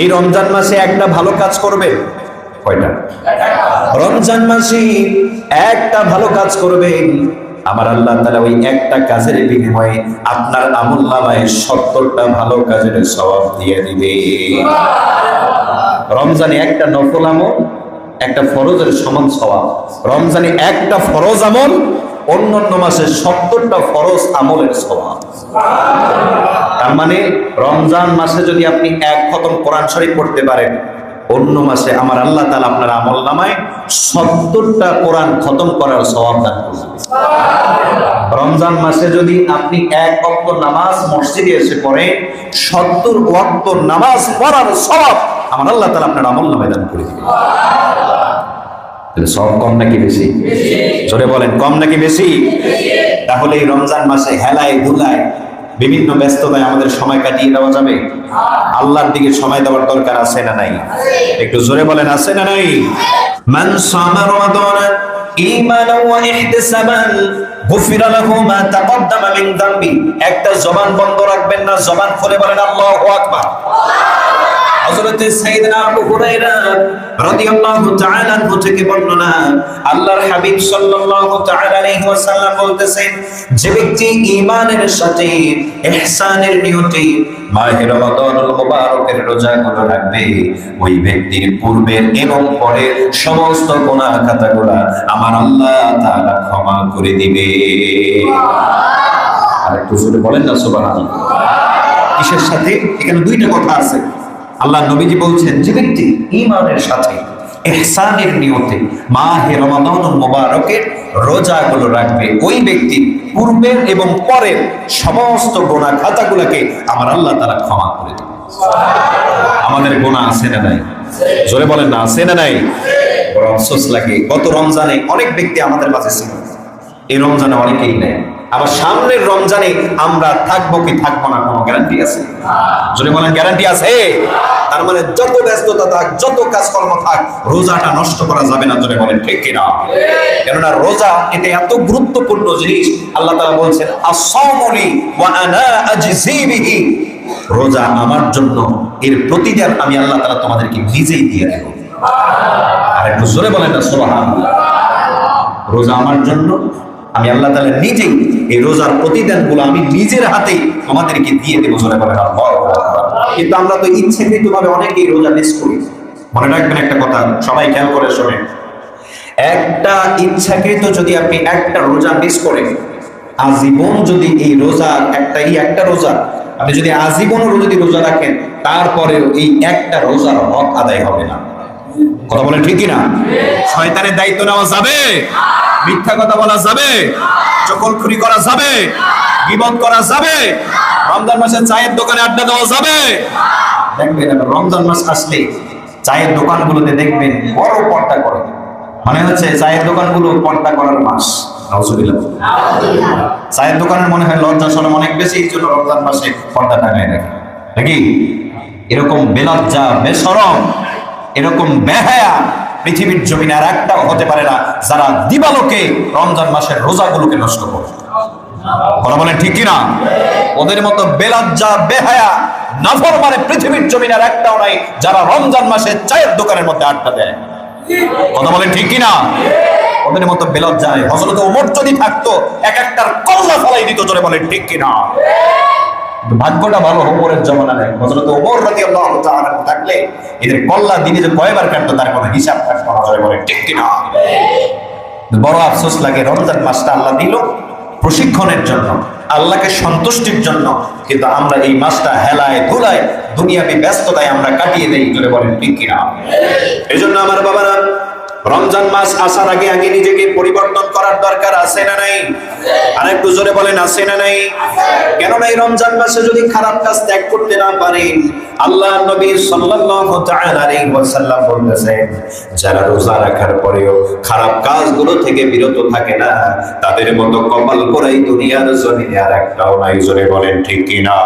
এই রমজান মাসে একটা ভালো কাজ করবে? কয়টা? রমজান মাসে একটা ভালো কাজ করবেন আমার আল্লাহ তাআলা ওই একটা কাজের বিনিময়ে আপনার আমল নামায় সত্তরটা ভালো কাজের সওয়াব দিয়ে দিবে। রমজানে একটা নফল আমল, একটা ফরজের সমান সওয়াব। রমজানে একটা ফরজ আমল, অন্যান্য মাসে সত্তরটা ফরজ আমলের সওয়াব। তার মানে রমজান মাসে যদি আপনি এক খতম কোরআন শরীফ পড়তে পারেন অন্য মাসে আমার আল্লাহ তাআলা আপনার আমল নামায় সত্তরটা কোরআন খতম করার সওয়াব দান করবেন রমজান মাসে যদি আপনি এক অক্ত নামাজ মসজিদে এসে পড়ে সত্তর ওয়াক্ত নামাজ পড়ার সব আমার আল্লাহ তালা আপনার আমল নামে দান করে দিবেন সব কম নাকি বেশি? জোরে বলেন কম নাকি বেশি? তাহলে এই রমজান মাসে হেলায় ধুলায় বিভিন্ন ব্যস্ততায় আমাদের সময় কাটিয়ে দেওয়া যাবে? আল্লাহর দিকে সময় দেওয়ার দরকার আছে না নাই? একটু জোরে বলেন, আছে না নাই? মান সামার ঈমান ওয়া ইহতিসাবান একটা জবান বন্ধ রাখবেন না, জবান খুলে বলেন, আল্লাহু আকবার। হযরত সাইয়েদনা আবু হুরায়রা রাদিয়াল্লাহু তাআলা আনহু থেকে বর্ণনা, আল্লাহর হাবিব সাল্লাল্লাহু তাআলা আলাইহি ওয়াসাল্লাম বলতেছেন, যে ব্যক্তি ঈমানের সাথে ইহসানের নিয়তে মাহে রমাদানুল মুবারকের রাখবে, ওই ব্যক্তির পূর্বের এবং পরের সমস্ত গুনাহ খাতাগুলো আমার আল্লাহ তাআলা ক্ষমা করে দিবে। আর জোরে বলেন না, সুবহানাল্লাহ। কিসের সাথে? এখানে দুইটা কথা আছে। আল্লাহ নবীজি বলছেন, যে ব্যক্তি ইমানের সাথে ইহসানের নিয়তে মাহে রমাদানুল মুবারকের রোজাগুলো রাখবে, ওই ব্যক্তি পূর্বের এবং পরের সমস্ত গোনা খাতাগুলোকে আমার আল্লাহ তারা ক্ষমা করে দেবে আমাদের গোনা আছে না নাই? জোরে বলেন না, আছে না নাই? বড় লাগে। গত রমজানে অনেক ব্যক্তি আমাদের মাঝে ছিল। এই রমজানে অনেকেই নেই আবার সামনের রমজানে আমরা থাকব কি থাকব না কোনো গ্যারান্টি আছে? যদি বলেন গ্যারান্টি আছে? তার মানে যত ব্যস্ততা থাক, যত কাজকর্ম থাক, রোজাটা নষ্ট করা যাবে না যদি বলেন, ঠিক কিনা? কেননা রোজা এটা এত গুরুত্বপূর্ণ জিনিস, আল্লাহ তাআলা বলছেন আসামুলি ওয়া আনা আজজি বিহি রোজা আমার জন্য, এর প্রতিদান আমি আল্লাহ তাআলা তোমাদেরকে নিজেই দিয়ে দেব। আর একটু জোরে বলেন না, সুবহানাল্লাহ। রোজা আমার জন্য আমি আল্লাহ তাআলা নিজেই এই রোজার প্রতিদানগুলো আমি নিজের হাতে আমাদেরকে দিয়ে দেবো জোরে কিন্তু আমরা তো ইচ্ছাকৃত ভাবে অনেকেই রোজা মিস করি। মনে রাখবেন একটা কথা সবাই খেয়াল করে শোনেন। একটা ইচ্ছাকৃত যদি আপনি একটা রোজা মিস করেন আজীবন যদি এই রোজা একটা এই একটা রোজা আপনি যদি আজীবন যদি রোজা রাখেন তারপরেও এই একটা রোজার হক আদায় হবে না। কথা বলেন ঠিকই না শয়তানের দায়িত্ব নেওয়া যাবে। মিথ্যা কথা বলা যাবে চকলখুরি করা যাবে, গিবত করা যাবে, রমজান মাসে চায়ের দোকানে আড্ডা দেওয়া যাবে। দেখবেন রমজান মাস আসলে চায়ের দোকানগুলোতে দেখবেন বড় পর্দা করে। মনে হচ্ছে চায়ের দোকানগুলো পর্দা করার মাস। চায়ের দোকানের মনে হয় লজ্জা সরম অনেক বেশি, এই জন্য রমজান মাসে পর্দা টাঙায় রাখে। নাকি? এরকম বেলজ্জা, বেসরম, এরকম বেহায়া পৃথিবীর জমিনে আর একটাও হতে পারে না, যারা দিবালোকে, রমজান মাসের রোজাগুলোকে নষ্ট করে কথা বলেন ঠিক কিনা? ওদের মতো বেলজ্জা, বেহায়া, নাফর মানে চায়ের দোকানের মধ্যে আড্ডা দেয়। ওদের মতো যদি থাকতো, এক ঠিক কিনা? ভাগ্যটা ভালো, ওমরের জমানা নেই হযরত ওমর রাদিয়াল্লাহু তাআলা থাকলে এদের কল্লা দিনে যে কয়বার কাটতো, তার কোনো হিসাব থাকতো না, জোরে বলে ঠিক কিনা? বড় আফসোস লাগে, রমজান মাসটা আল্লাহ দিল প্রশিক্ষণের জন্য, আল্লাহকে সন্তুষ্টির জন্য, কিন্তু আমরা এই মাসটা হেলায় ধুলায় দুনিয়াবি ব্যস্ততায় আমরা কাটিয়ে দেই, জোরে বলেন, ঠিক কিনা? এই জন্য আমার বাবারা রমজান মাস আসার আগে আগে নিজেকে পরিবর্তন করার দরকার আছে না নাই? আরেকটু জোরে বলেন, আছে না নাই? কেননা এই রমজান মাসে যদি খারাপ কাজ ত্যাগ করতে না পারেন, আল্লাহ নবী সাল্লাল্লাহু তাআলা আলাইহি ওয়াসাল্লাম বলেছেন যারা রোজা রাখার পরেও খারাপ কাজগুলো থেকে বিরত থাকে না, তাদের মতো কপাল পরাই দুনিয়ার জমিনে আর একটাও নাই। জোরে বলেন, ঠিক কিনা?